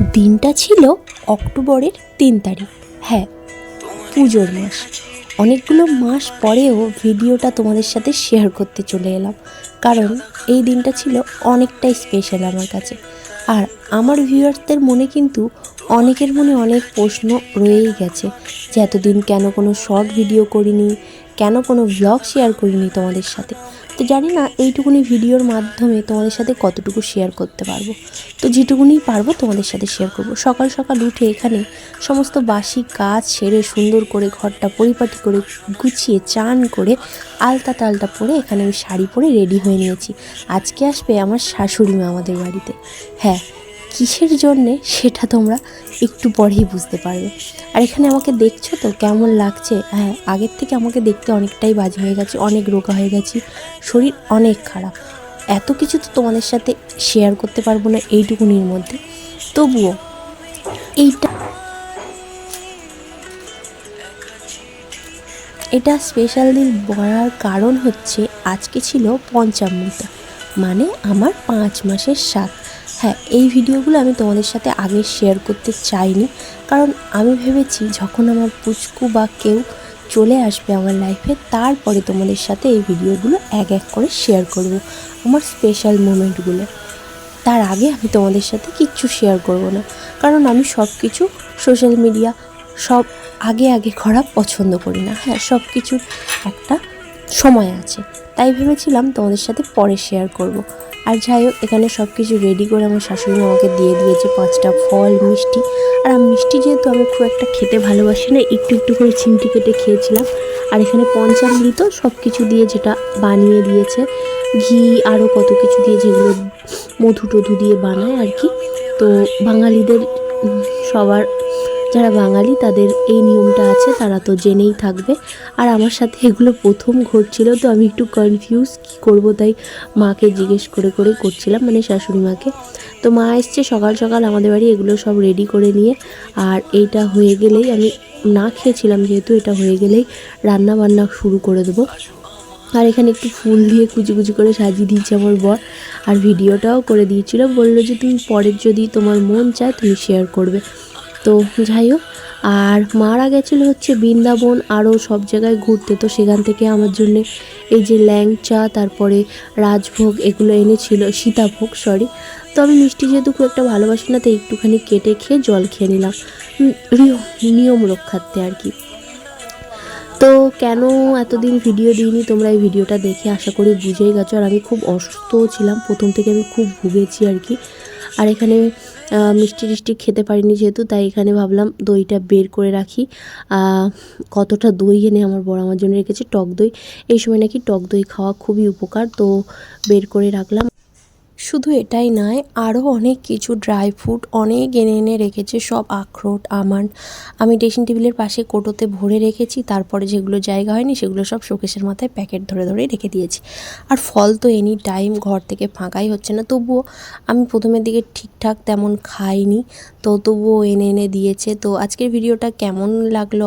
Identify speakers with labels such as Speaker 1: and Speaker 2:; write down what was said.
Speaker 1: দিনটা ছিল অক্টোবরের তিন তারিখ। হ্যাঁ পুজোর মাস। অনেকগুলো মাস পরেও ভিডিওটা তোমাদের সাথে শেয়ার করতে চলে এলাম। কারণ এই দিনটা ছিল অনেকটাই স্পেশাল আমার কাছে। আর আমার ভিউয়ার্সদের মনে কিন্তু অনেকের মনে অনেক প্রশ্ন রয়েই গেছে যে এতদিন কেন কোনো শর্ট ভিডিও করিনি? কেন কোনো ব্লগ শেয়ার করিনি তোমাদের সাথে? তো জানি না এইটুকুনি ভিডিওর মাধ্যমে তোমাদের সাথে কতটুকু শেয়ার করতে পারব। তো যেটুকুনি পারব তোমাদের সাথে শেয়ার করব। সকাল সকাল উঠে এখানে সমস্ত বাসি কাজ সেরে সুন্দর করে ঘরটা পরিপাটি করে গুছিয়ে চান করে আলতা টালতা পরে এখানে আমি শাড়ি পরে রেডি হয়ে নিয়েছি। আজকে আসবে আমার শাশুড়ি মা আমাদের বাড়িতে। হ্যাঁ কিসের জন্যে সেটা তোমরা একটু পরেই বুঝতে পারবে। আর এখানে আমাকে দেখছ তো কেমন লাগছে? হ্যাঁ আগের থেকে আমাকে দেখতে অনেকটাই বাজে হয়ে গেছে, অনেক রোগা হয়ে গেছি, শরীর অনেক খারাপ। এত কিছু তো তোমাদের সাথে শেয়ার করতে পারব না এইটুকুনির মধ্যে। তবুও এইটা এটা স্পেশাল দিন বলার কারণ হচ্ছে আজকে ছিল পঞ্চামৃতা মানে আমার পাঁচ মাসের স্বাদ হ্যাঁ এই ভিডিওগুলো আমি তোমাদের সাথে আগে শেয়ার করতে চাইনি। কারণ আমি ভেবেছি যখন আমার পুচকু বা কেউ চলে আসবে আমার লাইফে তারপরে তোমাদের সাথে এই ভিডিওগুলো এক এক করে শেয়ার করব, আমার স্পেশাল মোমেন্টগুলো তার আগে আমি তোমাদের সাথে কিচ্ছু শেয়ার করব না। কারণ আমি সব কিছু সোশ্যাল মিডিয়া সব আগে আগে করা পছন্দ করি না। হ্যাঁ সব কিছুর একটা সময় আছে। তাই ভেবেছিলাম তোমাদের সাথে পরে শেয়ার করব। আর যাই হোক, এখানে সব কিছু রেডি করে আমার শাশুড়ি আমাকে দিয়ে দিয়েছে পাঁচটা ফল, মিষ্টি। আর মিষ্টি যেহেতু আমি খুব একটা খেতে ভালোবাসি না, একটু একটু করে চিমটি কেটে খেয়েছিলাম। আর এখানে পঞ্চামৃত সব কিছু দিয়ে যেটা বানিয়ে দিয়েছে, ঘি আরও কত কিছু দিয়ে যেগুলো মধু টধু দিয়ে বানায় আর কি। তো বাঙালিদের সবার যারা বাঙালি, তাদের এই নিয়মটা আছে, তারা তো জেনেই থাকবে। আর আমার সাথে এগুলো প্রথম ঘটছিল, তো আমি একটু কনফিউজ কী করব তাই মাকে জিজ্ঞেস করে করে করছিলাম মানে শাশুড়ি মাকে। তো মা এসছে সকাল সকাল আমাদের বাড়ি, এগুলো সব রেডি করে নিয়ে। আর এইটা হয়ে গেলেই আমি না খেয়েছিলাম যেহেতু, এটা হয়ে গেলেই রান্না বান্না শুরু করে দেবো। আর এখানে একটু ফুল দিয়ে কুচি কুচি করে সাজিয়ে দিয়েছে আমার বর, আর ভিডিওটাও করে দিয়েছিল। বলল যে, তুমি পরের যদি তোমার মন চায়, তুমি শেয়ার করবে। তো যাই হোক, আর মারা গেছিল হচ্ছে বৃন্দাবন আরও সব জায়গায় ঘুরতে। তো সেখান থেকে আমার জন্য এই যে ল্যাংচা, তারপরে রাজভোগ এগুলো এনেছিল, সীতাভোগ সরি তো আমি মিষ্টি যেহেতু খুব একটা ভালোবাসি না, তাই একটুখানি কেটে খেয়ে জল খেয়ে নিলাম। নিয়ম- রক্ষার্থে আর কি। তো কেন এতদিন ভিডিও দিইনি, তোমরা এই ভিডিওটা দেখে আশা করি বুঝেই গেছো। আর আমি খুব অসুস্থও ছিলাম, প্রথম থেকে আমি খুব ভুগেছি আর কি। আর এখানে মিষ্টি টিষ্টি খেতে পারিনি যেহেতু, তাই এখানে ভাবলাম দইটা বের করে রাখি। কতটা দই এনে আমার বড় আমার জন্য রেখেছে, টক দই। এই সময় নাকি টক দই খাওয়া খুবই উপকার, তো বের করে রাখলাম। শুধু এটাই নয় আরও অনেক কিছু ড্রাই ফ্রুট অনেক এনে এনে রেখেছে, সব আখরোট, আমান্ড। আমি ড্রেসিং টেবিলের পাশে কোটোতে ভরে রেখেছি, তারপরে যেগুলো জায়গা হয়নি সেগুলো সব শোকেশের মাথায় প্যাকেট ধরে ধরে রেখে দিয়েছি। আর ফল তো এনি টাইম ঘর থেকে ফাঁকাই হচ্ছে না, তবুও আমি প্রথমের দিকে ঠিকঠাক তেমন খাইনি, তো তবুও এনে এনে দিয়েছে। তো আজকের ভিডিওটা কেমন লাগল?